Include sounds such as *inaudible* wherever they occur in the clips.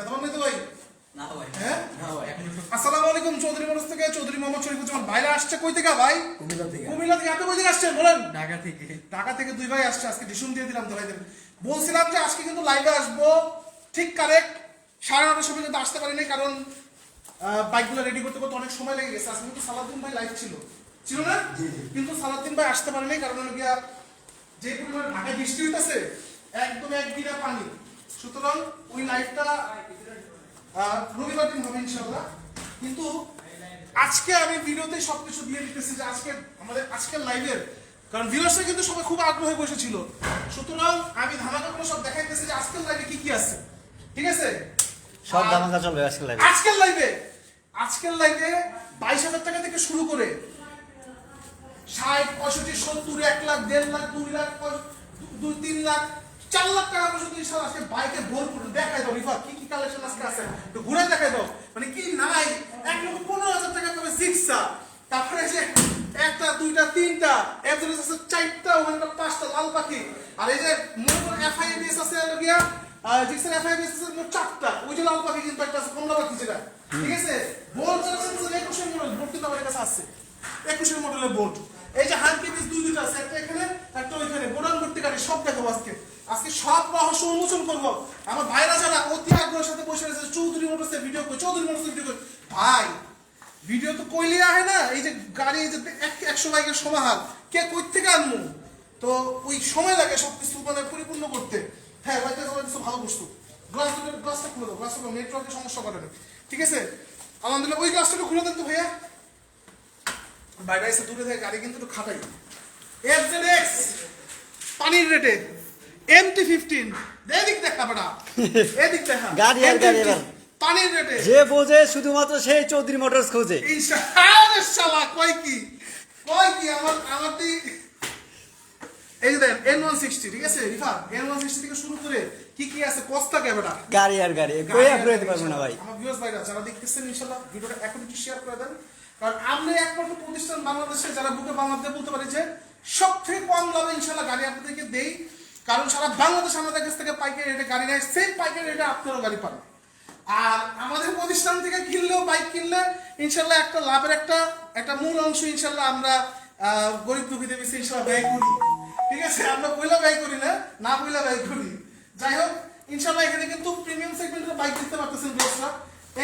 কথা বলতে ভাই না ভাই। হ্যাঁ? না ভাই। আসসালামু আলাইকুম চৌধুরী মানুষ থেকে চৌধুরী মোহাম্মদ শরীফুজ্জামান ভাইরা আসছে কই থেকে ভাই? কুমিল্লা থেকে। কুমিল্লা থেকে। এত বজে আসছেন? বলেন। ঢাকা থেকে। ঢাকা থেকে দুই ভাই আসছে। আজকে ডিসুম দিয়ে দিলাম তো ভাইদের বলছিলাম যে আজকে কিন্তু লাইভে আসব। ঠিক কারেক্ট সাড়ে নটার সময় কিন্তু আসতে পারিনি কারণ বাইকগুলো রেডি করতে করতে অনেক সময় লেগে গেছে। আজকে কিন্তু সালাদ্দিন ভাই লাইভ ছিল। ছিল না? কিন্তু সালাদ্দিন ভাই আসতে পারেনি কারণ গিয়া যে পরিমাণে ঢাকায় বৃষ্টি হইতেছে একদম এক বিঘা পানি। সুতরাং ওই লাইভটা রবিবার দিন হবে ইনশাল্লাহ কিন্তু আজকে আমি ভিডিওতে সবকিছু দিয়ে দিতেছি যে আজকে আমাদের আজকের লাইভের কারণ ভিউয়ার্সরা কিন্তু সবাই খুব আগ্রহে বসেছিল। সুতরাং আমি ধামাকা করে সব দেখাইতেছি যে আজকের লাইভে কি কি আছে। ঠিক আছে? সব ধামাকা চলবে আজকে লাইভে আজকের লাইভে আজকের লাইভে বাইশ হাজার টাকা থেকে শুরু করে ষাট পঁয়ষট্টি সত্তর এক লাখ দেড় লাখ দুই লাখ দুই তিন লাখ চার লাখ টাকা পর্যন্ত ইনশাল্লাহ আজকে বাইকে ভরপুর দেখাই দাও রিফা কি কি কালেকশন আজকে আছে? একটু ঘুরে দেখাই দাও। মানে কি নাই? এক লক্ষ পনেরো হাজার টাকা পাবে সিক্সা তারপরে যে একটা, দুইটা, তিনটা এফজেলেস আছে চারটা ওখানটা পাঁচটা লাল পাখি। আর এই যে মোটর এফআইবিএস আছে গিয়া জিক্সের এফআইবিএস আছে চারটা। ওই যে লাল পাখি কিন্তু একটা আছে, কমলা পাখি যেটা। ঠিক আছে? আছে একুশের মডেল বোল্ট কিন্তু আমার কাছে আছে। একুশের মডেলের বোল্ট এই যে পিস দুই দুইটা আছে, একটা এখানে, একটা ওইখানে। বোরান ভর্তি গাড়ি সব দেখাবো আজকে। আজকে সব রহস্য উন্মোচন করব। আমার ভাইরা যারা অতি আগ্রহের সাথে বসে রয়েছে, চৌধুরী মোটরসের ভিডিও কই চৌধুরী মোটরসের ভিডিও কই ভাই ভিডিও তো কইলে আহে না? এই যে গাড়ি, এই যে একশো বাইকের সমাহার। কে কই থেকে আনব তো ওই সময় লাগে সব কিছু মানে পরিপূর্ণ করতে। হ্যাঁ ভাইটা সবাই কিছু ভালো বস্তু। গ্লাস গ্লাসটা খুলে দাও গ্লাসটা নেটওয়ার্কের সমস্যা করে ঠিক আছে? আলহামদুলিল্লাহ, ওই গ্লাসটা খুলে দেন তো ভাইয়া। বাইরে এসে দূরে থেকে গাড়ি কিন্তু একটু খাটাই। এফ জেড এক্স পানির রেটে এমটি ফিফটিন এদিক দেখা বেটা। *laughs* এদিক দেখা। গাড়ি আর গাড়ি এবার। পানির রেটে যে বোঝে শুধুমাত্র সেই চৌধুরী মোটরস খোঁজে। ইনশাআল্লাহ কয় কি? কয় কি আমার আমার দি এই যে দেখেন এন ওয়ান সিক্সটি ঠিক আছে? রিফা এন ওয়ান সিক্সটি থেকে শুরু করে কি কি আছে কস্তা ক্যামেরা। গাড়ি আর গাড়ি কই আপনি পারব না ভাই? আমার ভিউয়ার্স ভাইরা যারা দেখতেছেন ইনশাআল্লাহ ভিডিওটা এখন একটু শেয়ার করে দেন। কারণ আমরা একমাত্র প্রতিষ্ঠান বাংলাদেশে যারা বুকে বাংলাদেশে বলতে পারি যে সব থেকে কম দামে ইনশাআল্লাহ গাড়ি আপনাদেরকে দেই। কারণ সারা বাংলাদেশ আমাদের কাছ থেকে পাইকারি রেটে গাড়ি নেয় সেম পাইকারি রেটে আপনারাও গাড়ি পান। আর আমাদের প্রতিষ্ঠান থেকে কিনলেও বাইক কিনলে ইনশাল্লাহ একটা লাভের একটা একটা মূল অংশ ইনশাল্লাহ আমরা গরিব দুঃখীদের বেশি ইনশাল্লাহ ব্যয় করি। ঠিক আছে? আমরা পয়লা ব্যয় করি না না পয়লা ব্যয় করি। যাই হোক ইনশাল্লাহ এখানে কিন্তু প্রিমিয়াম সেগমেন্টের বাইক দেখতে পারতেছেন দোস্তরা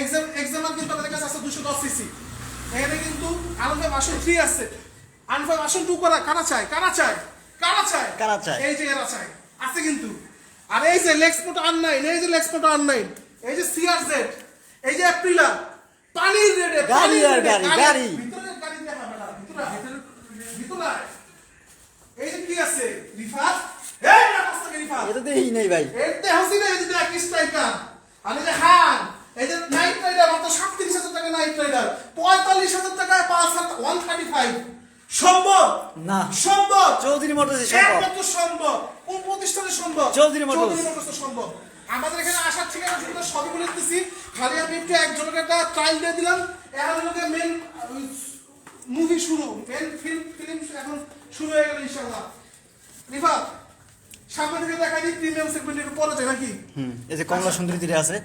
এক্সাম এক্সাম্পল কিন্তু আমাদের কাছে আছে দুশো দশ সিসি এখানে কিন্তু আনফাইভ আসন থ্রি আছে। আনফাইভ আসন টু করা কারা চায়? কারা চায়? কারা চায়? কারা চায়? এই যে এরা চায়। আছে কিন্তু। আর এই যে লেক্সপোর্ট আর নাইন এই যে লেক্সপোর্ট আর নাইন এই যে সিআর জেড এই যে অ্যাপ্রিলা পানির রেডে গাড়ি আর গাড়ি, গাড়ি। ভিতরে গাড়ি দেখা বেটা ভিতরে ভিতরে এই যে কি আছে? রিফাত? এই না কষ্ট রিফাত। এটা দেখি নেই ভাই। এতে হাসি না এই যে স্ট্রাইকার আর এই যে হান। এই যে নাইট রাইডার মাত্র সাতত্রিশ হাজার টাকা নাইট রাইডার পঁয়তাল্লিশ হাজার টাকায় পাঁচ হাজার ওয়ান থার্টি ফাইভ সম্ভব? না। সম্ভব? চৌধুরী মোটরস একমাত্র সম্ভব। কোন প্রতিষ্ঠানে সম্ভব? চৌধুরী মোটরস। সম্ভব। আমাদের এখানে আসার ঠিকানা শুনতে সবই বলে দিতেছি। খালি আমি একটু একজনকে একটা ট্রায়াল দিয়ে দিলাম। এখন লোকে মেন মুভি শুরু। মেন ফিল্ম ফিল্ম এখন শুরু হয়ে গেল ইনশাআল্লাহ। রিফাত সামনে থেকে দেখা দিই প্রিমিয়াম সেগমেন্টের পরে নাকি? হুম এই যে কমলা সুন্দরী তীরে আছে।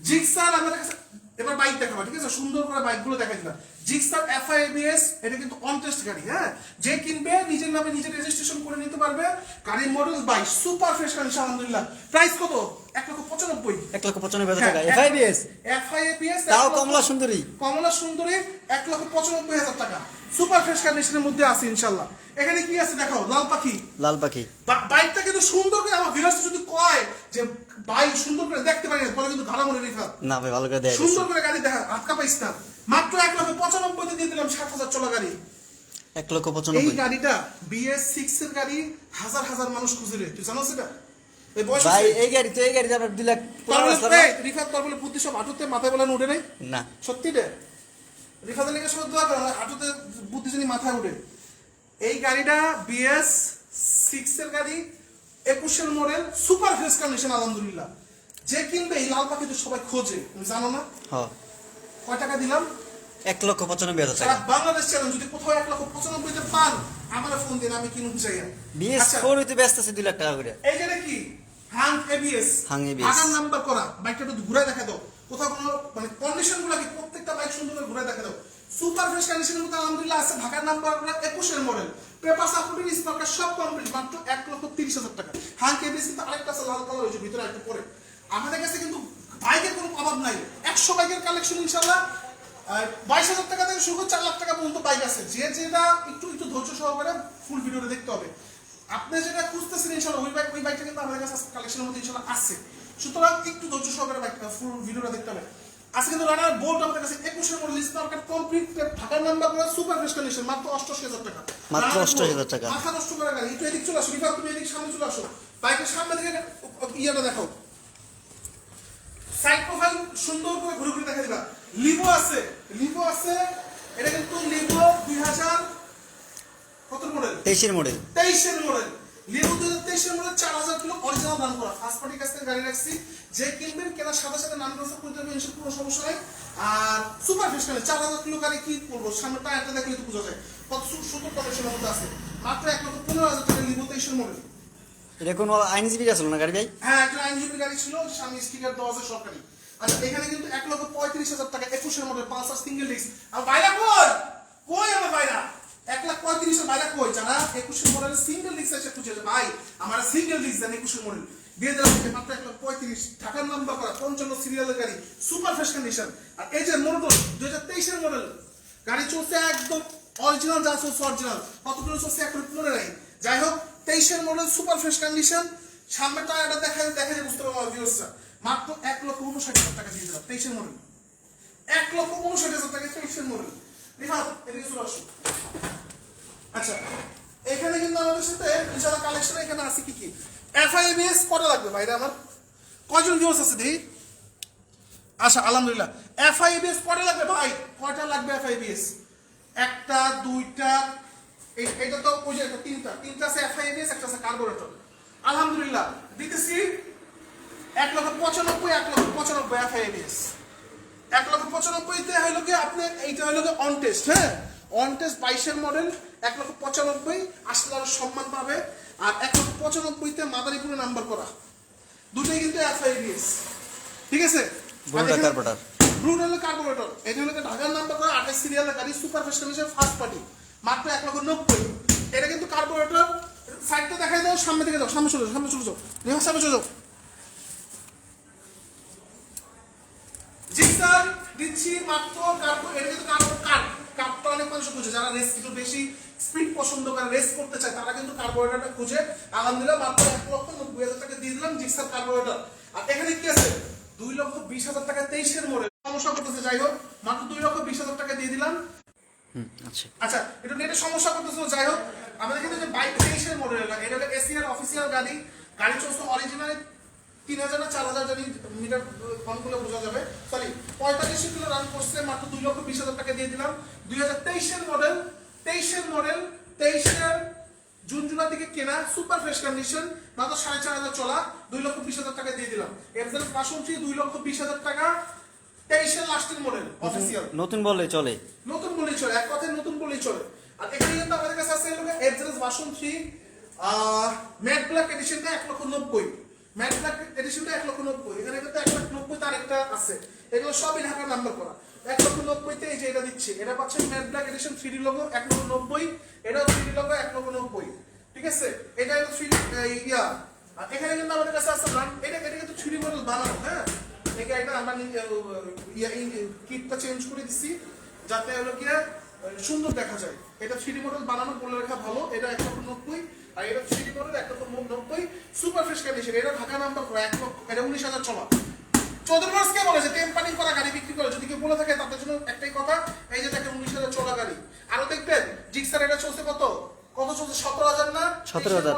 জিক্সার আমাদের কাছে এবার বাইক দেখাবো ঠিক আছে? সুন্দর করে বাইকগুলো দেখাই দিলাম জিক্সার এফআইবিএস এটা কিন্তু কন্টেস্ট গাড়ি হ্যাঁ? যে কিনবে নিজের নামে নিজে রেজিস্ট্রেশন করে নিতে পারবে। গাড়ির model bike super fresh condition আলহামদুলিল্লাহ। প্রাইস কত? এক লক্ষ পঁচানব্বই। এক লক্ষ পঁচানব্বই হ্যাঁ, হাজার টাকা এফআইবিএস এফআইবিএস তাও কমলা সুন্দরী। কমলা সুন্দরী এক লক্ষ পঁচানব্বই হাজার টাকা। সুপার ফ্রেশ কন্ডিশনের মধ্যে আছে ইনশাল্লাহ এখানে কি আছে? দেখো লাল পাখি। লাল পাখি। বাইকটা কিন্তু সুন্দর করে আমার ভিউয়ার্স যদি কয় যে বাইক সুন্দর করে দেখতে পারি না, পরে কিন্তু ঘাড়া মনে রেখা না ভাই ভালো করে দেয় সুন্দর করে গাড়ি দেখা আটকা পাইস না। মাত্র এক লক্ষ পঁচানব্বই দিয়ে দিলাম সাত হাজার চলা গাড়ি। এক লক্ষ এই গাড়িটা বিএস সিক্স এর গাড়ি হাজার হাজার মানুষ খুঁজে রে তুই জানো সেটা ভাই এই গাড়ি তো এই গাড়ি যাবে দুই লাখ তোর বলে- পনেরো এই, রিফাত তোর বলে বুদ্ধি সব হাঁটুতে মাথায় বলে উঠে নাই? না। সত্যি রে? রিফাতের লেগে সব দোয়া করো হাঁটুতে বুদ্ধি মাথায় উঠে। এই গাড়িটা বিএস সিক্স এর গাড়ি একুশের মডেল সুপার ফ্রেশ কন্ডিশন আলহামদুলিল্লাহ। যে কিনবে এই লাল পাখি তো সবাই খোঁজে তুমি জানো না? কয় টাকা দিলাম? এক লক্ষ পঁচানব্বই হাজার টাকা। বাংলাদেশ চ্যালেঞ্জ যদি কোথাও এক লক্ষ পঁচানব্বইতে পান আমার ফোন দিন আমি কিনুন চাই বিএস ফোর হইতে ব্যস্ত আছে দুই লাখ টাকা করে। এই যে কি Hang ABS Hang agar number করা বাইকটা একটু ঘুরে দেখা দাও। কোথাও কোনো মানে কন্ডিশনগুলো কি প্রত্যেকটা বাইক সুন্দর করে ঘুরে দেখা দাও। সুপার ফ্রেশ কন্ডিশনের মধ্যে আলহামদুলিল্লাহ আছে, ঢাকার নাম্বার একুশের মডেল পেপার সাপোর্টিং স্টকার সব কমপ্লিট মাত্র এক লক্ষ তিরিশ হাজার টাকা। হাং এবিএস কিন্তু আরেকটা আছে, লাল কালার হয়েছে ভিতরে একটু পরে। আমাদের কাছে কিন্তু বাইকের কোনো অভাব নাই। একশো বাইকের কালেকশন ইনশাল্লাহ বাইশ হাজার টাকা থেকে শুরু চার লাখ টাকা পর্যন্ত বাইক আছে। যে যেটা একটু একটু ধৈর্য সহকারে ফুল ভিডিওটা দেখতে হবে। আপনি যেটা খুঁজতেছেন ইনশাল্লাহ ওই বাইক ওই বাইকটা কিন্তু আমাদের কাছে কালেকশনের মধ্যে ইনশাল্লাহ আছে। সুতরাং একটু ধৈর্য সহকারে বাইক ফুল ভিডিওটা দেখতে হবে। আজকে কিন্তু রানার বোল্ট আমাদের কাছে একুশের মডেল স্মার্ট কমপ্লিট ঢাকার নাম্বার করে সুপার ফ্রেশ কন্ডিশন মাত্র অষ্টআশি হাজার টাকা। মাত্র 88,000 Bolt, টাকা। মাথা নষ্ট করে গাড়ি একটু এদিক চলে আসো রিফা তুমি এদিক সামনে চলে আসো। বাইকের সামনে থেকে ইয়েটা দেখো সাইড প্রোফাইল সুন্দর করে ঘুরে ঘুরে দেখা দিবা। লিভো আছে লিভো আছে এটা কিন্তু লিভো দুই হাজার কত মডেল তেইশের মডেল তেইশের মডেল লিভো দুই হাজার তেইশের চার হাজার কিলো অরিজিনাল দাম করা। ফার্স্ট পার্টি কাছ থেকে গাড়ি রাখছি। যে কিনবেন কেনার সাথে সাথে নাম ট্রান্সফার করতে হবে ইনশাল কোনো সমস্যা নেই। আর সুপার ফ্রেশ চার হাজার কিলো গাড়ি কি করব? সামনে টায়ারটা দেখলে তো বোঝা যায়। কত সু- সুন্দর কন্ডিশনের আছে। মাত্র এক লক্ষ পনেরো হাজার টাকা লিভো তেইশের মডেল এটা কোনো আইনজীবী ছিল না গাড়ি ভাই? হ্যাঁ একটা আইনজীবী গাড়ি ছিল সামনে স্টিকার দেওয়া আছে সরকারি। আচ্ছা এখানে কিন্তু এক লক্ষ পঁয়ত্রিশ হাজার টাকা একুশের মধ্যে পালসার সিঙ্গেল ডিস্ক আর বাইরা কই? কই আমার বাইরা এক লাখ বাইরা কই যারা একুশের মডেল সিঙ্গেল ডিস্ক এসে খুঁজেছে ভাই, আমার সিঙ্গেল ডিস্ক দেন একুশের মডেল। দিয়ে দেওয়া হচ্ছে মাত্র এক লাখ পঁয়ত্রিশ, ঢাকার নাম্বার করা পঞ্চান্ন সিরিয়ালের গাড়ি সুপার ফ্রেশ কন্ডিশন আর এই যে মডেল দুই হাজার তেইশের মডেল, গাড়ি চলছে একদম অরিজিনাল যা চলছে অরিজিনাল কতগুলো চলছে এখন মনে নাই। যাই হোক, তেইশের মডেল সুপার ফ্রেশ কন্ডিশন সামনে টায়ারটা দেখা দেখা যায়, বুঝতে পারব ভিউসরা মাত্র এক লক্ষ উনষাট হাজার টাকা দিয়ে দিলাম, তেইশের মডেল। এক লক্ষ উনষাট হাজার টাকা, তেইশের মডেল। রিফাত, এদিকে চলে আসো। আচ্ছা এখানে কিন্তু আমাদের সাথে ইনশাআল্লাহ কালেকশন এখানে আছে কি কি? এফআইবিএস কটা লাগবে ভাইরা আমার? কয়জন ভিউস আছে দেখি? আচ্ছা আলহামদুলিল্লাহ। এফআইবিএস কটা লাগবে ভাই? কয়টা লাগবে এফআইবিএস একটা, দুইটা এটা তো ওই যে তিনটা। তিনটা আছে এফআইবিএস একটা আছে কার্বোরেটর আলহামদুলিল্লাহ, দিতেছি এক লক্ষ পঁচানব্বই, এক লক্ষ পঁচানব্বই এফআইবিএস এক লক্ষ পঁচানব্বইতে হইল কি, আপনি এইটা হইল কি অন টেস্ট হ্যাঁ? অন টেস্ট বাইশের মডেল এক লক্ষ পঁচানব্বই আসলে আরও সম্মান পাবে আর এক লক্ষ পঁচানব্বইতে মাদারীপুরে নাম্বার করা দুটোই কিন্তু এফআইবিএস ঠিক আছে কার্বোরেটর ঢাকার নাম্বার করা আঠাশ সিরিয়ালের গাড়ি সুপার ফেস্ট ফার্স্ট পার্টি মাত্র এক লক্ষ নব্বই এটা কিন্তু কার্বোরেটর সাইডটা দেখাই দাও সামনে থেকে যাও সামনে চলে যাও সামনে চলে যাও সামনে চলে যাও দিচ্ছি মাত্র কার্বো এটা কিন্তু কার্বো কার্ব কার্বটা অনেক মানুষ খুঁজে যারা রেস একটু বেশি স্পিড পছন্দ করে রেস করতে চায় তারা কিন্তু কার্বোরেটরটা খুঁজে আলহামদুলিল্লাহ মাত্র এক লক্ষ নব্বই হাজার টাকা দিয়ে দিলাম জিক্সার কার্বোরেটর আর এখানে কি আছে? দুই লক্ষ বিশ হাজার টাকা তেইশের মডেল সমস্যা করতেছে যাই হোক মাত্র দুই লক্ষ বিশ হাজার টাকা দিয়ে দিলাম। আচ্ছা। আচ্ছা এটা নেটে সমস্যা করতেছিল যাই হোক আমাদের কিন্তু বাইক তেইশের মডেল এটা হলো এসিআর অফিসিয়াল গাড়ি। গাড়ি চলছে অরিজিনাল তিন হাজার না চার হাজার জানি মিটার ফোন করলে বোঝা যাবে। সরি পঁয়তাল্লিশ কিলো রান করছে মাত্র দুই লক্ষ বিশ হাজার টাকা দিয়ে দিলাম। দুই হাজার তেইশের মডেল তেইশের মডেল তেইশের জুন জুলাই থেকে কেনা সুপার ফ্রেশ কন্ডিশন মাত্র সাড়ে চার হাজার চলা দুই লক্ষ বিশ হাজার টাকা দিয়ে দিলাম। এফজেল পাশাপাশি দুই লক্ষ বিশ হাজার টাকা তেইশের লাস্টের মডেল অফিসিয়াল নতুন বললে চলে। নতুন বলেই চলে এক কথায় নতুন বলেই চলে। আর এখানে কিন্তু আমাদের কাছে আছে হলো থ্রি ম্যাট ব্ল্যাক এডিশনটা এক লক্ষ নব্বই। ম্যাট ব্ল্যাক এডিশনটা এক লক্ষ নব্বই। এখানে কিন্তু এক লক্ষ নব্বই তার একটা আছে। এগুলো সবই ঢাকার নাম্বার করা। এক লক্ষ নব্বইতে এই যে এটা দিচ্ছে, এটা পাচ্ছেন matte black edition three logo এক লক্ষ নব্বই, এটাও থ্রি লোগো এক লক্ষ নব্বই, ঠিক আছে? এটা থ্রি ইয়া এখানে কিন্তু আমাদের কাছে আছে ব্র্যান্ড এটা এটা কিন্তু থ্রি মডেল বানানো হ্যাঁ? এটা একটা আমরা ইয়া কিটটা চেঞ্জ করে দিচ্ছি যাতে হলো কি, সুন্দর দেখা যায়। এটা থ্রি মডেল বানানো, বলে রাখা ভালো, এটা এক লক্ষ নব্বই, আর এটা থ্রি মডেল এক লক্ষ নব্বই সুপার ফ্রেশ কন্ডিশন এটা ঢাকা নাম্বার এক লক্ষ, এটা উনিশ হাজার চলা। চৌধুরী কে বলেছে টেম্পারিং করা গাড়ি বিক্রি করে যদি কেউ বলে থাকে তাদের জন্য একটাই কথা, এই যে দেখেন উনিশ হাজার চলা গাড়ি। আরও দেখবেন, জিক্সার এটা চলছে কত? কত চলছে? সতেরো হাজার না? সতেরো হাজার।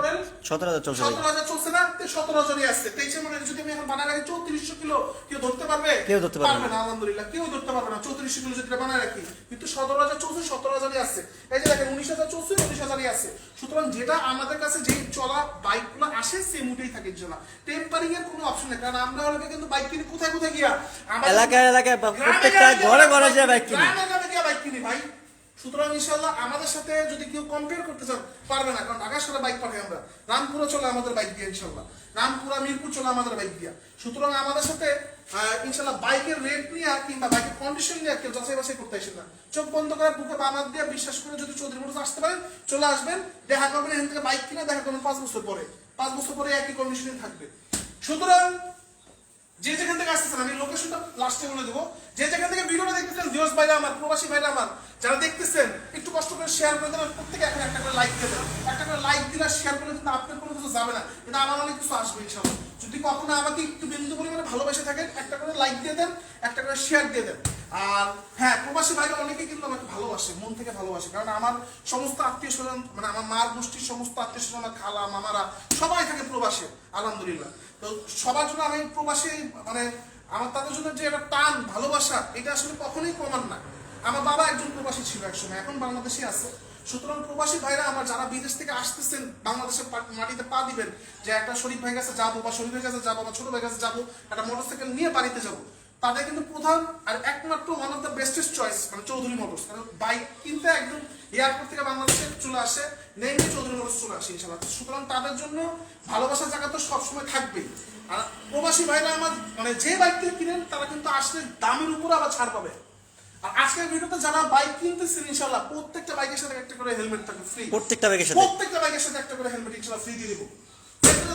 সতেরো হাজার চলছে সতেরো হাজার চলছে না? সতেরো হাজারই আসছে। তেইশে মনে যদি আমি এখন রাখি চৌত্রিশশো কিলো কেউ ধরতে পারবে? কেউ ধরতে পারবে না। আলহামদুলিল্লাহ। কেউ ধরতে পারবে না চৌত্রিশশো কিলো যদি রাখি। কিন্তু সতেরো হাজার চলছে সতেরো হাজারই আসছে। এই যে দেখেন উনিশ হাজার চলছে উনিশ হাজারই আছে সুতরাং যেটা আমাদের কাছে যে চলা বাইকগুলো আসে সেম উঠেই থাকে জন্য টেম্পারিং এর কোনো অপশন নেই কারণ আমরা হলে কিন্তু বাইক কিনি কোথায় কোথায় গিয়া? এলাকায় এলাকায় প্রত্যেকটা ঘরে ঘরে যে বাইক কিনি। গ্রামে গ্রামে গিয়া বাইক কিনি ভাই। সুতরাং ইনশাল্লাহ আমাদের সাথে যদি কেউ কম্পেয়ার করতে চান পারবে না, কারণ ঢাকা সারা বাইক পাঠাই আমরা। রামপুরা চলে আমাদের বাইক দিয়ে ইনশাল্লাহ রামপুরা, মিরপুর চলে আমাদের বাইক দিয়া। সুতরাং আমাদের সাথে ইনশাল্লাহ বাইকের রেট নিয়ে কিংবা বাইকের কন্ডিশন নিয়ে কেউ যাচাই বাছাই করতে আসেন না। চোখ বন্ধ করে বুকে বামাত দিয়ে বিশ্বাস করে যদি চৌধুরী মোটরস আসতে পারেন, চলে আসবেন। দেখা করবেন, এখান থেকে বাইক কিনা দেখা করবেন পাঁচ বছর পরে। পাঁচ বছর পরে একই কন্ডিশনে থাকবে। সুতরাং যে যেখান থেকে আসতেছেন, আমি লোকেশনটা লাস্টে বলে দেবো। যে যেখান থেকে ভিডিওটা দেখতেছেন ভিউস ভাইরা আমার, প্রবাসী ভাইরা আমার, যারা দেখতেছেন, একটু কষ্ট করে শেয়ার করে দেবেন, প্রত্যেকে এখন একটা করে লাইক দেবেন। একটা করে লাইক দিলে শেয়ার করলে কিন্তু আপনার কোনো কিছু যাবে না। কিন্তু আমার অনেক কিছু আসবে ইনশাল্লাহ যদি কখনো আমাকে একটু বিন্দু পরিমাণে ভালোবেসে থাকেন, একটা করে লাইক দিয়ে দেন, একটা করে শেয়ার দিয়ে দেন। আর হ্যাঁ প্রবাসী ভাইরা অনেকে কিন্তু আমাকে ভালোবাসে, মন থেকে ভালোবাসে। কারণ আমার সমস্ত আত্মীয় স্বজন মানে আমার মার গোষ্ঠীর সমস্ত আত্মীয় স্বজন খালা, মামারা সবাই থাকে প্রবাসে, আলহামদুলিল্লাহ। তো সবার জন্য আমি প্রবাসী মানে আমার তাদের জন্য যে একটা টান, ভালোবাসা, এটা আসলে কখনোই কমান না। আমার বাবা একজন প্রবাসী ছিল একসময়, এখন বাংলাদেশে আছে। সুতরাং প্রবাসী ভাইরা আমার যারা বিদেশ থেকে আসতেছেন বাংলাদেশের মাটিতে পা দিবেন যে একটা শরীফ ভাই কাছে যাব বা শরীফ ভাই কাছে যাব বা ছোট ভাই কাছে যাব, একটা মোটরসাইকেল নিয়ে বাড়িতে যাব। তাদের কিন্তু প্রধান আর একমাত্র one of the bestest choice মানে চৌধুরী মোটরস কারণ বাইক কিনতে একদম এয়ারপোর্ট থেকে বাংলাদেশে চলে আসে নেমে চৌধুরী মোটরস চলে আসে ইনশাল্লাহ সুতরাং তাদের জন্য ভালোবাসার জায়গা তো সবসময় থাকবেই। আর প্রবাসী ভাইরা আমার মানে যে বাইক থেকে কিনেন তারা কিন্তু আসলে দামের উপর আবার ছাড় পাবে। আর আজকের ভিডিওতে যারা বাইক কিনতেছেন ইনশাল্লাহ প্রত্যেকটা বাইকের সাথে একটা করে হেলমেট থাকবে ফ্রি প্রত্যেকটা ব্যাগের সাথে? প্রত্যেকটা বাইকের সাথে একটা করে হেলমেট ইনশাল্লাহ ফ্রি দিয়ে দেবো।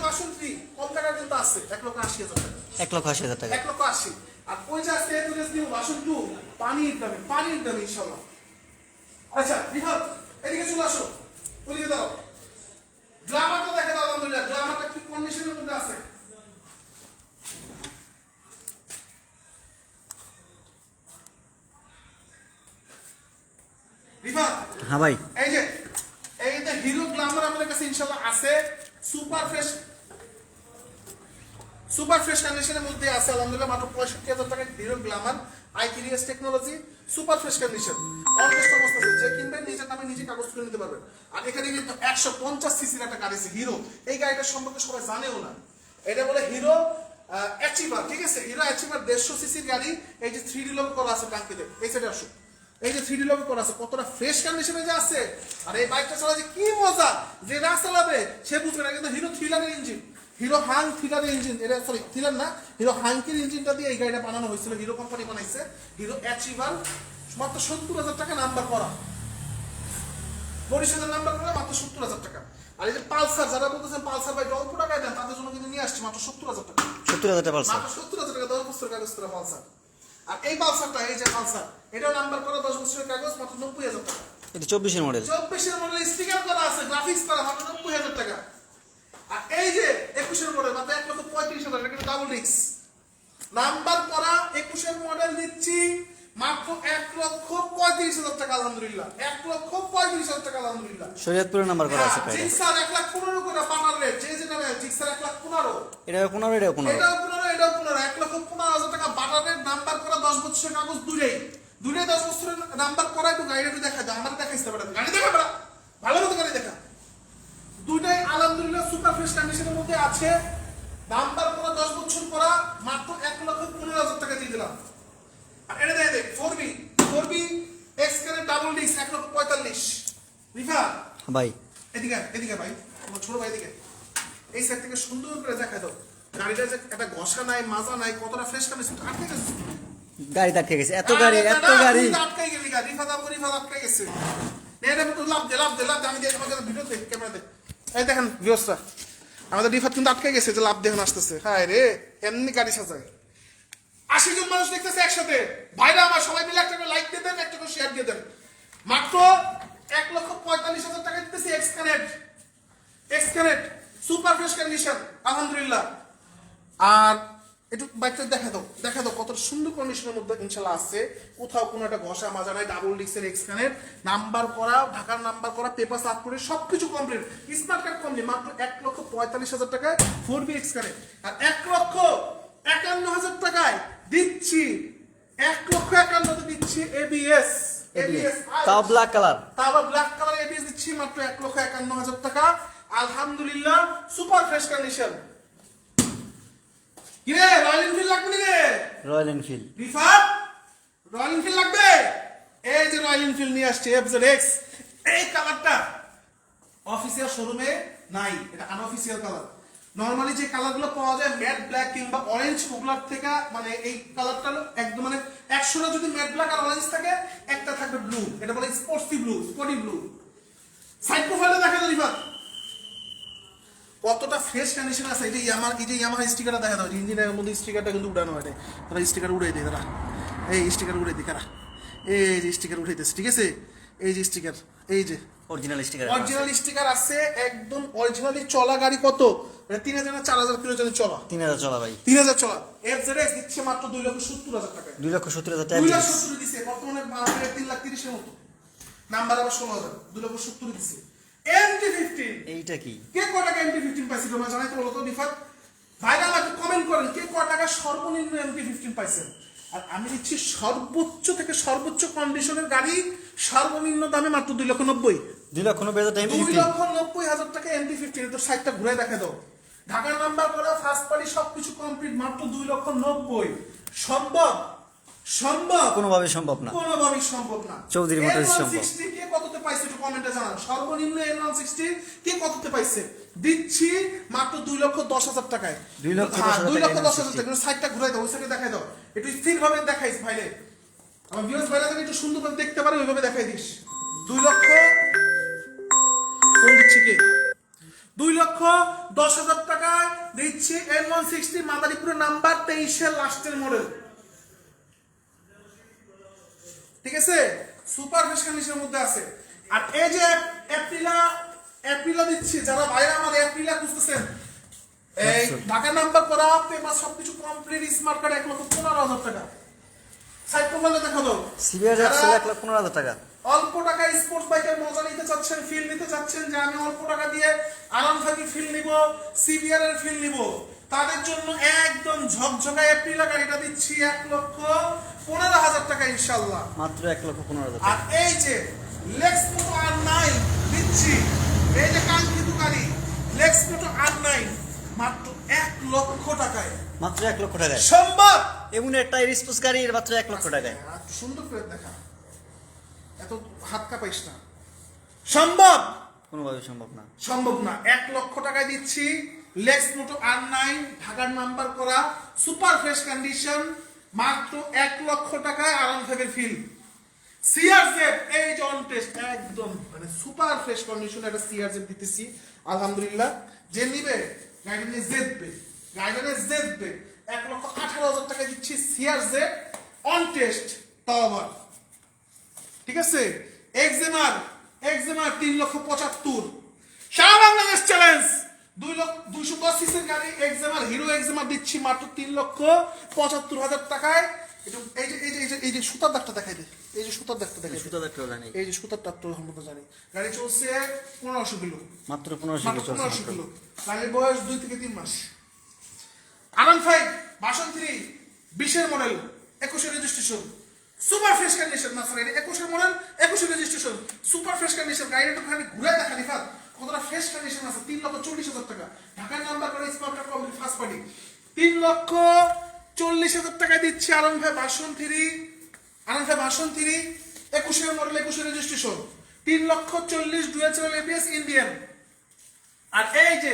বাসন ফ্রি কম টাকা কিন্তু আছে এক লক্ষ আশি হাজার টাকা। এক লক্ষ আশি হাজার টাকা। এক লক্ষ আশি। আর ওই যে আজকে একুরেস বাসন টু পানির দামে পানির দামে ইনশাল্লাহ আচ্ছা বিহার এদিকে চলে আসো। ওদিকে দাও গ্লামারটা দেখে দাও আলহামদুলিল্লাহ। গ্লামারটা কি কন্ডিশনের মধ্যে আছে? রিফাত হ্যাঁ ভাই। এই যে এই যে হিরো গ্ল্যামার আমাদের কাছে ইনশাআল্লাহ আছে সুপার ফ্রেশ সুপার ফ্রেশ কন্ডিশনের মধ্যে আছে আলহামদুলিল্লাহ মাত্র পঁয়ষট্টি হাজার টাকা Hero Glamour i three S technology super fresh condition নিজের নামে কাগজ একশো পঞ্চাশ হিরো এই গাড়িটার জানেও না। এটা বলে হিরো ঠিক আছে? হিরো দেড়শো গাড়ি। এই যে থ্রি আছে এই যে আছে, কতটা ফ্রেশ কন্ডিশনে যে আছে। আর এই বাইকটা চালা যে কি মজা! যে না চালাবে, সে বুঝবে না। কিন্তু হিরো থ্রিলারের ইঞ্জিন হিরো হাং থ্রিলারের ইঞ্জিন এটা সরি থ্রিলার না হিরো হাঙ্কির ইঞ্জিনটা দিয়ে এই গাড়িটা বানানো হয়েছিল হিরো কোম্পানি বানাইছে হিরো অ্যাচিভার মাত্র সত্তর হাজার টাকা নাম্বার করা। বরিশালের নাম্বার করা মাত্র সত্তর হাজার টাকা। আর এই যে পালসার যারা বলতেছেন পালসার বাইক অল্প টাকায় দেন তাদের জন্য কিন্তু নিয়ে আসছে মাত্র সত্তর হাজার টাকা। সত্তর হাজার টাকা পালসার। মাত্র সত্তর হাজার টাকা দশ বছরের কাগজ করা পালসার। আর এই পালসারটা এই যে পালসার এটাও নাম্বার করা দশ বছরের কাগজ মাত্র নব্বই হাজার টাকা। এটা চব্বিশের মডেল চব্বিশের মডেল স্টিকার করা আছে গ্রাফিক্স করা মাত্র নব্বই হাজার টাকা। আর এই যে একুশের মডেল মাত্র এক লক্ষ পঁয়ত্রিশ হাজার টাকা কিন্তু ডাবল রিক্স নাম্বার করা একুশের মডেল দিচ্ছি মাত্র এক লক্ষ পঁয়ত্রিশ হাজার টাকা আলহামদুলিল্লাহ। এক লক্ষ পঁয়ত্রিশ হাজার টাকা আলহামদুলিল্লাহ। শরীয়তপুরের নাম্বার করা আছে হ্যাঁ, প্রায় জিক্সার এক লাখ পনেরো করে পানার রেট যে যেটা জিক্সার এক লাখ পনেরো। এটা পনেরো এটা পনেরো। এটাও পনেরো এটাও পনেরো। এক লক্ষ পনেরো হাজার টাকা বাটারের নাম্বার করা দশ বছরের কাগজ দূরেই দূরে দশ বছরের নাম্বার করা একটু গাড়িটা একটু দেখা যায়। আমার দেখাইতে পারে গাড়ি দেখা ভালো মতো গাড়ি দেখা। দুইটাই আলহামদুলিল্লাহ সুপার ফ্রেশ কন্ডিশনের মধ্যে আছে। নাম্বার করা দশ বছর করা মাত্র এক লক্ষ পনেরো হাজার টাকা দিয়ে দিলাম। আর এটা দেখে দেখ four B four B X কারের ডাবল ডিস্ক এক লক্ষ পঁয়তাল্লিশ। রিফা? ভাই। এদিকে এদিকে ভাই আমার ছোট ভাই এদিকে এই সাইড থেকে সুন্দর করে দেখা দাও। গাড়িটা যে একটা ঘষা নাই মাজা নাই কতটা ফ্রেশ কন্ডিশন আটকে গেছে। গাড়ি আটকে গেছে। এত গাড়ি এত গাড়ি। তুই তো আটকাই গেলি গা। রিফাত আবু রিফাত আটকে গেছে। তো লাভ দে লাভ দে লাভ দে। আমি দিয়ে তোমাকে ভিডিও দেখ ক্যামেরা দেখ। এই দেখেন ভিউসরা আমাদের ডিফার কিন্তু আটকে গেছে যে লাভ দেখুন আসতেছে। হায় রে, এমনি গাড়ি সাজায়। আশি জন মানুষ দেখতেছে একসাথে। ভাইরা আমার, সবাই মিলে একটা করে লাইক দিয়ে দেন, একটা করে শেয়ার দিয়ে দেন। মাত্র এক লক্ষ পঁয়তাল্লিশ হাজার টাকা দিতেছি X Connect X Connect super fresh condition আলহামদুলিল্লাহ। আর একটু বাইকটা দেখা দাও দেখা দাও কত সুন্দর কন্ডিশনের মধ্যে ইনশাল্লাহ আছে। কোথাও কোনো একটা ঘষা মাজা নাই ডাবল ডিক্সের এক্স কানেক্ট নাম্বার করা ঢাকার নাম্বার করা পেপার সাপ করে সবকিছু কমপ্লিট স্মার্ট কার্ড কমপ্লিট মাত্র এক লক্ষ পঁয়তাল্লিশ হাজার টাকায় ফোর বি এক্স কানেক্ট আর এক লক্ষ একান্ন হাজার টাকায় দিচ্ছি এক লক্ষ একান্নতে দিচ্ছি এবিএস এবিএস তাও ব্ল্যাক কালার তা ব্ল্যাক কালার এবিএস দিচ্ছি মাত্র এক লক্ষ একান্ন হাজার টাকা। আলহামদুলিল্লাহ সুপার ফ্রেশ কন্ডিশন কিরে রয়্যাল এনফিল্ড লাগবে নি রে Royal Enfield Rifat Royal Enfield লাগবে? এই যে রয়্যাল এনফিল্ড নিয়ে আসছে এফজেড এক্স এই কালারটা অফিসিয়াল শোরুমে নাই এটা আনঅফিসিয়াল কালার নরমালি যে কালারগুলো পাওয়া যায় ম্যাট ব্ল্যাক কিংবা অরেঞ্জ ওগুলার থেকে মানে এই কালারটা একদম মানে একশোটা যদি ম্যাট ব্ল্যাক আর অরেঞ্জ থাকে একটা থাকবে ব্লু এটা বলে sportsy blue sporty blue side প্রোফাইলে দেখা যায় ফ্রেশ কন্ডিশন আছে যে ইয়ামার এই যে ইয়ামাহা স্টিকারটা দেখা দাও ইঞ্জিনের মধ্যে স্টিকারটা কিন্তু উড়ানো হয় তারা স্টিকার উড়াই দেয় তারা এই স্টিকার উড়াই দিই কারা এই যে স্টিকার উঠাইতেছে ঠিক আছে? এই যে স্টিকার এই যে। অরিজিনাল স্টিকার অরিজিনাল স্টিকার আছে একদম অরিজিনালি চলা গাড়ি কত? তিন হাজার না চার হাজার কিলো জানি চলা। তিন হাজার চলা ভাই। তিন হাজার চলা। এফ জেড এক্স দিচ্ছে মাত্র দুই লক্ষ সত্তর হাজার টাকায়। দুই লক্ষ সত্তর হাজার টাকা দুই লাখ সত্তর দিচ্ছে বর্তমানে তিন লাখ তিরিশের মতো। নাম্বার আবার ষোলো হাজার দুই লক্ষ সত্তর দিচ্ছে এমটি ফিফটিন এইটা কি? কে ক টাকা এমটি ফিফটিন পাইছে? তোমরা জানাই তো বলো তো ভাইরা আমাকে কমেন্ট করেন কে ক টাকা সর্বনিম্ন এমটি ফিফটিন পাইছেন আর আমি দিচ্ছি সর্বোচ্চ থেকে সর্বোচ্চ কন্ডিশনের গাড়ি সর্বনিম্ন দামে মাত্র দুই লক্ষ নব্বই। দুই লক্ষ নব্বই হাজার টাকা দুই লক্ষ নব্বই হাজার টাকা এমটি ফিফটিন তো সাইটটা ঘুরে দেখা দাও। ঢাকার নাম্বার করা ফার্স্ট পার্টি সবকিছু কমপ্লিট মাত্র দুই লক্ষ নব্বই। সম্ভব? সম্ভব? কোনোভাবে সম্ভব না। কোনোভাবেই সম্ভব না। চৌধুরী মোটরস সম্ভব। কে কততে পাইছে একটু কমেন্টে জানান। সর্বনিম্ন এন ওয়ান সিক্সটি কে কততে পাইছে? দিচ্ছি মাত্র দুই লক্ষ দশ হাজার টাকায়। দুই লক্ষ হ্যাঁ, দুই লক্ষ দশ হাজার টাকা সাইডটা ঘুরাই দাও ওই সাইডে দেখাই দাও। একটু দেখাইস ভাইরে। আমার ভিউয়ার্স ভাইরা একটু দেখতে পারে ওইভাবে দেখাই দিস। দুই লক্ষ কোন দিচ্ছি কে? দুই লক্ষ দশ হাজার টাকায় দিচ্ছি এন ওয়ান সিক্সটি মাদারীপুরের নাম্বার তেইশের লাস্টের মডেল ঠিক আছে? সুপার ফ্রেশ মধ্যে আছে। আর এই যে এপ্রিলা এপ্রিলা দিচ্ছি যারা ভাইরা আমার এপ্রিলা খুঁজতেছেন। এই ঢাকা নাম্বার করা পেপার সবকিছু কমপ্লিট স্মার্ট কার্ড এক লক্ষ পনেরো হাজার টাকা। সাইড প্রোফাইলে দেখো তো সিবিআর এক লাখ পনেরো হাজার টাকা। অল্প টাকায় স্পোর্টস বাইকের মজা নিতে চাচ্ছেন ফিল নিতে চাচ্ছেন যে আমি অল্প টাকা দিয়ে আরাম থাকি ফিল নিব সিবিআর এর ফিল নিব তাদের জন্য একদম ঝকঝকা এপ্রিলা গাড়িটা দিচ্ছি এক লক্ষ পনেরো হাজার টাকা ইনশাল্লাহ মাত্র এক লক্ষ পনেরো হাজার আর এই যে লেক্স মোটো আর নাইন দিচ্ছি। এই যে কাঙ্ক্ষিত গাড়ি লেক্স মোটো আর নাইন মাত্র এক লক্ষ টাকায়। মাত্র এক লক্ষ টাকায়। সম্ভব? এমন একটা রিসপোস গাড়ির মাত্র এক লক্ষ টাকায়। আর সুন্দর করে দেখা। এত হাত কাঁপাইস না। সম্ভব? কোনোভাবে সম্ভব না। সম্ভব না। এক লক্ষ টাকায় দিচ্ছি। লেক্স মোটো আর নাইন ঢাকার নাম্বার করা সুপার ফ্রেশ কন্ডিশন মাত্র এক লক্ষ টাকায় আরাম থেকে ফিল। সিআরজেড এই অন টেস্ট একদম মানে সুপার ফ্রেশ কন্ডিশন একটা সিআরজেড দিতেছি, আলহামদুলিল্লাহ। যে নিবে জেদবে গাড়িটা নিয়ে জেদবে এক লক্ষ আঠারো হাজার টাকা দিচ্ছি সিআরজেড অন টেস্ট তাও ঠিক আছে? এক্সেমার এক্সেমার তিন লক্ষ পঁচাত্তর। সারা বাংলাদেশ চ্যালেঞ্জ দুই লক্ষ, দুইশো দশ সিসের গাড়ি এক্সেমার হিরো এক্সেমার দিচ্ছি মাত্র তিন লক্ষ পঁচাত্তর হাজার টাকায়। এই যে এই যে এই যে সুতার দাগটা দেখাই দে এই যে সুতার দাগটা দেখাই দে সুতা দেখতে জানি। এই যে সুতার দাগটা সম্পর্কে জানি। গাড়ি চলছে পনেরোশো কিলো। মাত্র পনেরোশো কিলো পনেরোশো। কিলো। গাড়ির বয়স দুই থেকে তিন মাস। আনন্দ ফাইভ বাসন থ্রি বিশের মডেল একুশের রেজিস্ট্রেশন সুপার ফ্রেশ কন্ডিশন না স্যার এটা একুশের মডেল একুশের রেজিস্ট্রেশন সুপার ফ্রেশ কন্ডিশন গাড়িটা একটু খালি ঘুরে দেখা নিফাত কতটা ফ্রেশ কন্ডিশন আছে? তিন লক্ষ চল্লিশ হাজার টাকা। ঢাকার নাম্বার করে স্মার্ট কমপ্লিট ফার্স্ট পার্টি তিন লক্ষ চল্লিশ হাজার টাকা দিচ্ছে আনন্দ ভাই বাসন থ্রি। আনন্দ ভাই বাসন থ্রি একুশের মডেল একুশে রেজিস্ট্রেশন তিন লক্ষ চল্লিশ ডুয়েল চ্যানেল এবিএস ইন্ডিয়ান আর এই যে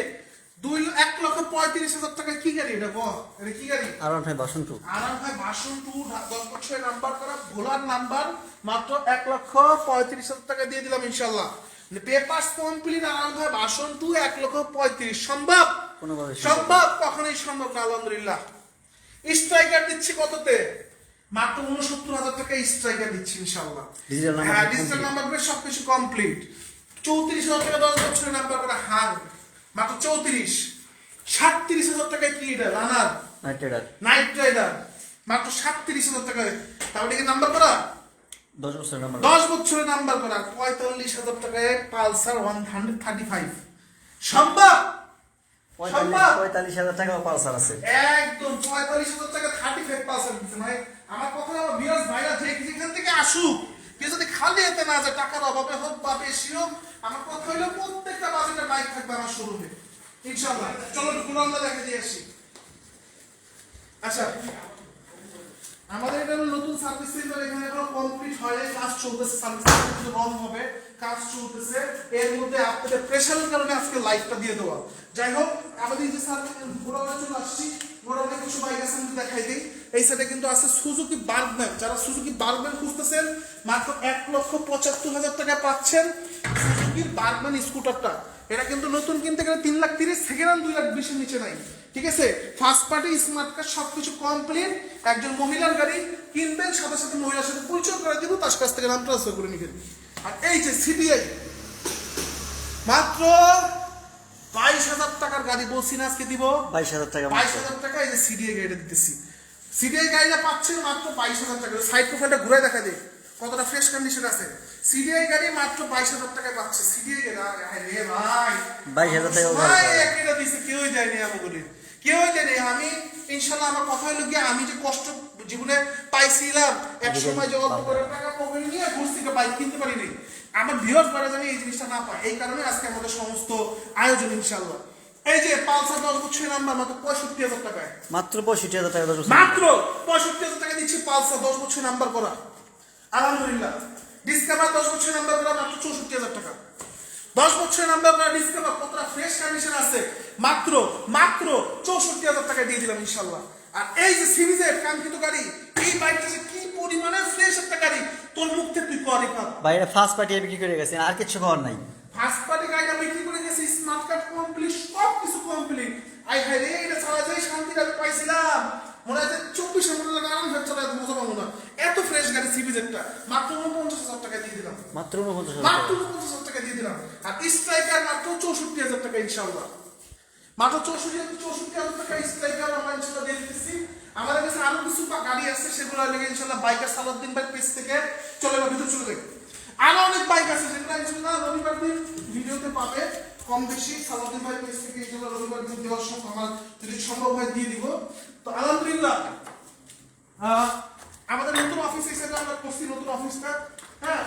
দুই এক লক্ষ পঁয়ত্রিশ হাজার টাকা কি গাড়ি? এটা বল এটা কি গাড়ি? আর ওয়ান ফাইভ বাসন টু। আরাম ভাই বাসন টু দশ বছরের নাম্বার করা ভোলার নাম্বার মাত্র এক লক্ষ পঁয়ত্রিশ হাজার টাকা দিয়ে দিলাম ইনশাল্লাহ। পেপার কমপ্লিট আরাম ভাই বাসন টু এক লক্ষ পঁয়ত্রিশ। সম্ভব? সম্ভব সম্ভব? কখনোই সম্ভব না আলহামদুলিল্লাহ। স্ট্রাইকার দিচ্ছি কততে? মাত্র উনসত্তর হাজার টাকা স্ট্রাইকার দিচ্ছি ইনশাল্লাহ হ্যাঁ ডিজিটাল নাম্বার প্লেট সবকিছু কমপ্লিট চৌত্রিশ হাজার টাকা দশ বছরের নাম্বার করা হার। মাত্র চৌত্রিশ। সাতত্রিশ হাজার টাকায় কি এটা রানার নাইট রাইডার মাত্র সাতত্রিশ হাজার টাকায়। তাহলে কি নাম্বার করা? দশ বছরের নাম্বার দশ বছরের নাম্বার করা। পঁয়তাল্লিশ হাজার টাকায় Pulsar one hundred thirty five সম্ভব? পঁয়তাল্লিশ হাজার টাকা পালসার আছে। একদম পঁয়তাল্লিশ হাজার টাকা থার্টি ফাইভ পার্সেন্ট দিচ্ছে। ভাই আমার কথা আমার বিরাজ ভাইরা যে যেখান থেকে আসুক কেউ যদি খালি এতে না যায় টাকার অভাবে হোক বা বেশি হোক আমার কথা হইল প্রত্যেকটা বাজেটের বাইক থাকবে আমার শোরুমে ইনশাল্লাহ চলো কুরান্না দেখে দিয়ে আসি। আচ্ছা আমাদের এটা হলো নতুন সার্ভিস সেন্টার এখানে এখনও কমপ্লিট হয়নি কাজ চলতেছে সার্ভিস সেন্টার রং হবে কাজ চলতেছে। এর মধ্যে আপনাদের প্রেশারের কারণে আজকে লাইভটা দিয়ে দেওয়া। যাই হোক আমাদের আসছি ঘোরানো কিছু বাইক আছে, আমি দেখাই দিই। এই সাইডে কিন্তু আছে সুজুকি বার্গম্যান। যারা সুজুকি বার্গম্যান খুঁজতেছেন, মাত্র এক লক্ষ পঁচাত্তর হাজার টাকা পাচ্ছেন সুজুকির বার্গম্যান স্কুটারটা। এটা কিন্তু নতুন কিনতে গেলে তিন লাখ তিরিশ, সেকেন্ড হ্যান্ড লাখ বিশের নিচে নাই। ঠিক আছে? ফার্স্ট পার্টি স্মার্ট কার্ড সবকিছু কমপ্লিট একজন মহিলার গাড়ি কিনবেন, সাথে সাথে মহিলার সাথে পরিচয় করে দিব, তার কাছ থেকে নাম ট্রান্সফার করে নিবেন। আর এই যে সিবিআই মাত্র বাইশ হাজার টাকার গাড়ি বলছি না আজকে দিব। বাইশ হাজার টাকা বাইশ হাজার টাকা এই যে সিডিআই গাড়িটা দিতেছি। সিডিআই গাড়িটা পাচ্ছেন মাত্র বাইশ হাজার টাকা। সাইড প্রোফাইলটা ঘুরে দেখা দে কতটা ফ্রেশ কন্ডিশন আছে। সিডিআই গাড়ি মাত্র বাইশ হাজার টাকায় পাচ্ছে। সিডিআই গাড়ি রে ভাই। 22,000 টাকাও গাড়ি ভাই। একটা দিছে কেউই দেয়নি আমাকে কেউই দেয়নি আমি ইনশাল্লাহ আমার কথা হলো গিয়ে আমি যে কষ্ট জীবনে পাইছিলাম এক সময় যে অল্প করে টাকা পকেটে নিয়ে ঘুষ থেকে বাইক কিনতে পারিনি। আমার বৃহৎ করা জানি এই জিনিসটা না পায়। এই কারণে আজকে আমাদের সমস্ত আয়োজন ইনশাল্লাহ এই যে পালসার দশ বছর নাম্বার মাত্র পঁয়ষট্টি হাজার টাকায়। মাত্র পঁয়ষট্টি হাজার টাকা দশ মাত্র পঁয়ষট্টি হাজার টাকা দিচ্ছি পালসার দশ বছর নাম্বার করা। আলহামদুলিল্লাহ। ডিসকাভার দশ বছর নাম্বার করা মাত্র চৌষট্টি হাজার টাকা। দশ বছরের নাম্বার করা ডিসকাভার কতটা ফ্রেশ কন্ডিশন আছে? মাত্র মাত্র চৌষট্টি হাজার টাকা দিয়ে দিলাম ইনশাল্লাহ আর এই যে সিরিজের কাঙ্ক্ষিত গাড়ি এই বাইকটা যে কি পরিমাণে ফ্রেশ একটা গাড়ি তোর মুখ থেকে তুই করে পাব ফার্স্ট পার্টি বিক্রি করে গেছেন আর কিছু খাওয়ার নাই। ফার্স্ট পার্টি গাড়িটা বিক্রি করে গেছি? স্মার্ট কার্ড কমপ্লিট সব কিছু কমপ্লিট আই হাই রে এটা চালা যায় শান্তিটা আমি পাইছিলাম। মনে হয় চব্বিশ ঘণ্টা লাগে আরাম চালাতে মজা পাবো না। এত ফ্রেশ গাড়ি সিবিজেরটা মাত্র উনপঞ্চাশ হাজার টাকা দিয়ে দিলাম। মাত্র উনপঞ্চাশ মাত্র টাকা। উনপঞ্চাশ হাজার টাকা দিয়ে দিলাম। আর স্ট্রাইকার মাত্র চৌষট্টি হাজার টাকা ইনশাল্লাহ মাত্র চৌষট্টি চৌষট্টি হাজার টাকা স্ট্রাইকার আমরা ইনশাল্লাহ দিয়ে দিতেছি। আমাদের কাছে আরও কিছু গাড়ি আছে, সেগুলো লেগে ইনশাল্লাহ বাইকার সালাউদ্দিন বাইক পেজ থেকে চলে যাবে ভিতরে চলে যাবে। আরও অনেক বাইক আছে যেগুলো ইনশাল্লাহ রবিবার দিন ভিডিওতে পাবে। কম বেশি সালাউদ্দিন বাইক পেজ থেকে ইনশাল্লাহ রবিবার দিন দেওয়ার সময় আমার যদি সম্ভব হয় দিয়ে দিব। তো আলহামদুলিল্লাহ আমাদের নতুন অফিস হিসেবে আমরা করছি, নতুন অফিসটা হ্যাঁ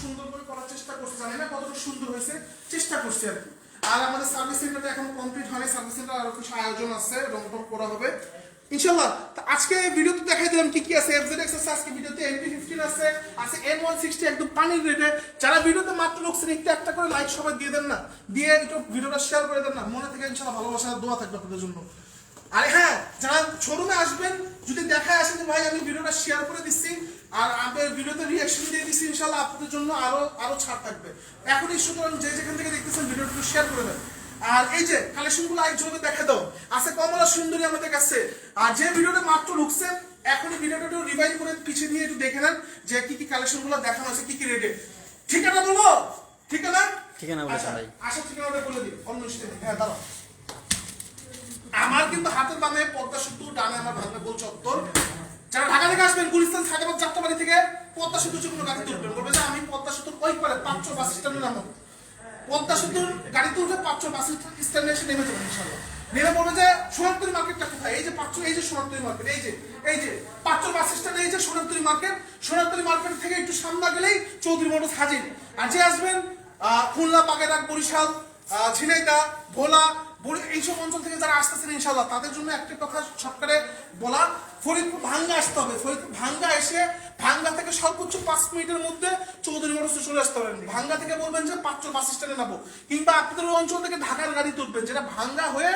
সুন্দর করে করার চেষ্টা করছি। জানি না কতটা সুন্দর হয়েছে, চেষ্টা করছি আর কি। আর আমাদের সার্ভিস সেন্টারটা এখন কমপ্লিট হয়নি। সার্ভিস সেন্টার আরও কিছু আয়োজন আছে রং টং করা হবে। ইনশাল্লাহ তো আজকে ভিডিওতে দেখাই দিলাম কি কি আছে। এফজেড এক্স আজকে ভিডিওতে এমপি ফিফটিন আছে আছে এন ওয়ান সিক্সটি একদম পানির রেটে যারা ভিডিওতে মাত্র ঢুকছেন একটু একটা করে লাইক সবাই দিয়ে দেন না। দিয়ে একটু ভিডিওটা শেয়ার করে দেন না। মনে থেকে ইনশাল্লাহ ভালোবাসা, দোয়া থাকবে আপনাদের জন্য। আরে হ্যাঁ যারা শোরুমে আসবেন যদি দেখায় আসেন ভাই আমি ভিডিওটা শেয়ার করে দিচ্ছি আর আপনার ভিডিওতে রিয়াকশন দিয়ে দিচ্ছি ইনশাল্লাহ আপনাদের জন্য আরও আরও ছাড় থাকবে। এখনই সুতরাং যে যেখান থেকে দেখতেছেন ভিডিওটা শেয়ার করে দেন। আর এই যে কালেকশনগুলো একজনকে দেখা দাও। আছে কমলা সুন্দরী আমাদের কাছে। আর যে ভিডিওটা মাত্র ঢুকছেন এখনই ভিডিওটা একটু রিভাইভ করে পিছিয়ে দিয়ে একটু দেখে নেন যে কি কি কালেকশনগুলো দেখানো আছে কি কি রেটে ঠিকানা বলো? ঠিকানা? ঠিকানা আচ্ছা, ঠিকানাটা বলে দিই অন্য হ্যাঁ দাঁড়াও। আমার কিন্তু হাতের বামে পদ্মা সেতু, ডানে আমার ভাঙবে গোল চত্বর। যারা ঢাকা থেকে আসবেন, গুলিস্তান, সাইদাবাদ, যাত্রাবাড়ি থেকে পদ্মা সেতু যে কোনো গাড়ি তুলবেন। বলবে যে আমি পদ্মা সেতুর ওই পারে পাঁচ বাস স্ট্যান্ডে নামো পদ্মা সেতুর গাড়ি তুলবে পাঁচ বাস স্ট্যান্ডে এসে নেমে যাবেন ইনশাল্লাহ। নেমে বলবে যে সোনারতরী মার্কেটটা কোথায়? এই যে পাঁচ এই যে সোনারতরী মার্কেট, এই যে এই যে পাঁচ বাস স্ট্যান্ডে, এই যে সোনারতরী মার্কেট সোনারতরী মার্কেট থেকে একটু সামনে গেলেই চৌধুরী মোটরস হাজির। আর যে আসবেন খুলনা, বাগেরহাট, বরিশাল ঝিনাইদা ভোলা এইসব অঞ্চল থেকে যারা আসতেছেন ইনশাল্লাহ তাদের জন্য একটা কথা সরকারে বলা, ফরিদপুর ভাঙ্গা আসতে হবে। ফরিদপুর ভাঙ্গা এসে ভাঙ্গা থেকে সর্বোচ্চ পাঁচ মিনিটের মধ্যে চৌধুরী মোটরসে চলে আসতে পারেন। ভাঙ্গা থেকে বলবেন যে পাঁচ বাস স্ট্যান্ডে নামো। কিংবা আপনাদের ওই অঞ্চল থেকে ঢাকার গাড়ি তুলবেন, যেটা ভাঙ্গা হয়ে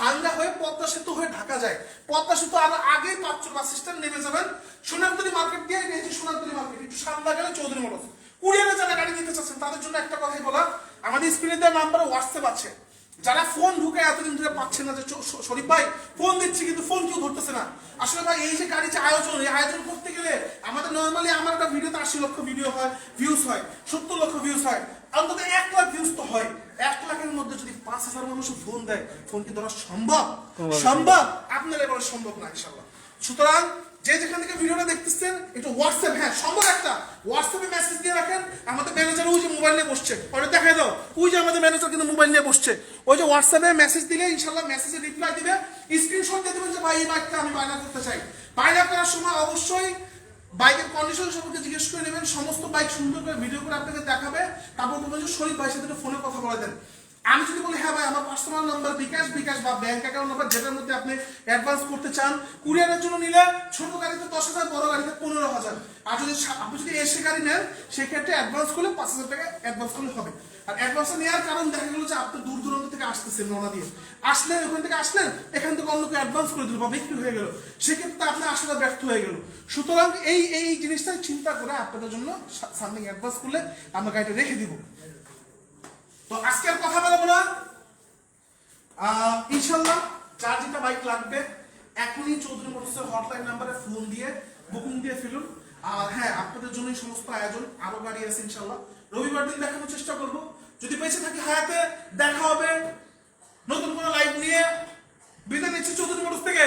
ভাঙ্গা হয়ে পদ্মা সেতু হয়ে ঢাকা যায়। পদ্মা সেতু আর আগে পাঁচ বাস স্ট্যান্ড নেমে যাবেন। সোনারতলি মার্কেট দিয়ে যে সোনারতলি মার্কেট, একটু সামনে গেলে চৌধুরী মোটরস কুরিয়ারে যারা গাড়ি নিতে চাচ্ছেন, তাদের জন্য একটা কথাই বলা, আমাদের স্ক্রিনে দেওয়া নাম্বারে হোয়াটসঅ্যাপ আছে। যারা ফোন ঢুকে এতদিন ধরে পাচ্ছে না যে শরীফ ভাই ফোন দিচ্ছি কিন্তু ফোন কেউ ধরতেছে না। আসলে ভাই এই যে গাড়ি যে আয়োজন এই আয়োজন করতে গেলে আমাদের নর্মালি আমার একটা ভিডিওতে আশি লক্ষ ভিডিও হয় ভিউজ হয় সত্তর লক্ষ ভিউজ হয়। অন্তত এক লাখ ভিউজ তো হয়। এক লাখের মধ্যে যদি পাঁচ হাজার মানুষ ফোন দেয় ফোন কি ধরা সম্ভব? সম্ভব আপনার এবার সম্ভব না ইনশাল্লাহ সুতরাং যে যেখান থেকে ভিডিওটা দেখতেছেন, একটু হোয়াটসঅ্যাপ হ্যাঁ সম্ভব একটা। হোয়াটসঅ্যাপে মেসেজ দিয়ে রাখেন, আমাদের ম্যানেজার ওই যে মোবাইল নিয়ে বসছে। ওটা দেখাই দাও ওই যে আমাদের ম্যানেজার কিন্তু মোবাইল নিয়ে বসছে। ওই যে হোয়াটসঅ্যাপে মেসেজ দিলে ইনশাল্লাহ মেসেজে রিপ্লাই দিবে স্ক্রিনশট দিয়ে দেবেন যে, ভাই, এই বাইকটা আমি বায়না করতে চাই। বায়না করার সময় অবশ্যই বাইকের কন্ডিশন সম্পর্কে জিজ্ঞেস করে নেবেন। সমস্ত বাইক সুন্দর করে ভিডিও করে আপনাকে দেখাবে। তারপর বলবেন যে, শরীফ ভাই সাথে ফোনে কথা বলে দেন। আমি যদি বলি হ্যাঁ ভাই, আমার পার্সোনাল নাম্বার বিকাশ বিকাশ বা ব্যাংক অ্যাকাউন্ট নাম্বার যেটার মধ্যে আপনি অ্যাডভান্স করতে চান কুরিয়ারের জন্য নিলে ছোট গাড়িতে দশ হাজার, বড় গাড়িতে পনেরো হাজার। আর যদি আপনি যদি এসে গাড়ি নেন, সেক্ষেত্রে অ্যাডভান্স করলে পাঁচ হাজার টাকা অ্যাডভান্স করলে হবে। আর অ্যাডভান্স নেওয়ার কারণ দেখা গেলো যে আপনি দূর দূরান্ত থেকে আসতেছেন রওনা দিয়ে। আসলেন, ওখান থেকে আসলেন, এখান থেকে অন্যকে অ্যাডভান্স করে দিল বা বিক্রি হয়ে গেল। সেক্ষেত্রে আপনি আসলে ব্যর্থ হয়ে গেল। সুতরাং এই এই জিনিসটা চিন্তা করে আপনাদের জন্য সামথিং অ্যাডভান্স করলে আমরা গাড়িটা রেখে দিব। তো আজকে আর কথা বলব না। ইনশাল্লাহ যার যেটা বাইক লাগবে, এখনই চৌধুরী মোটরসের হটলাইন নাম্বারে ফোন দিয়ে বুকিং দিয়ে ফেলুন। আর হ্যাঁ আপনাদের জন্য সমস্ত আয়োজন, আরও গাড়ি আছে ইনশাল্লাহ। রবিবার দিন দেখানোর চেষ্টা করব। যদি বেঁচে থাকি হায়াতে, দেখা হবে। নতুন কোনো লাইভ নিয়ে। বিদায় নিচ্ছি চৌধুরী মোটরস থেকে।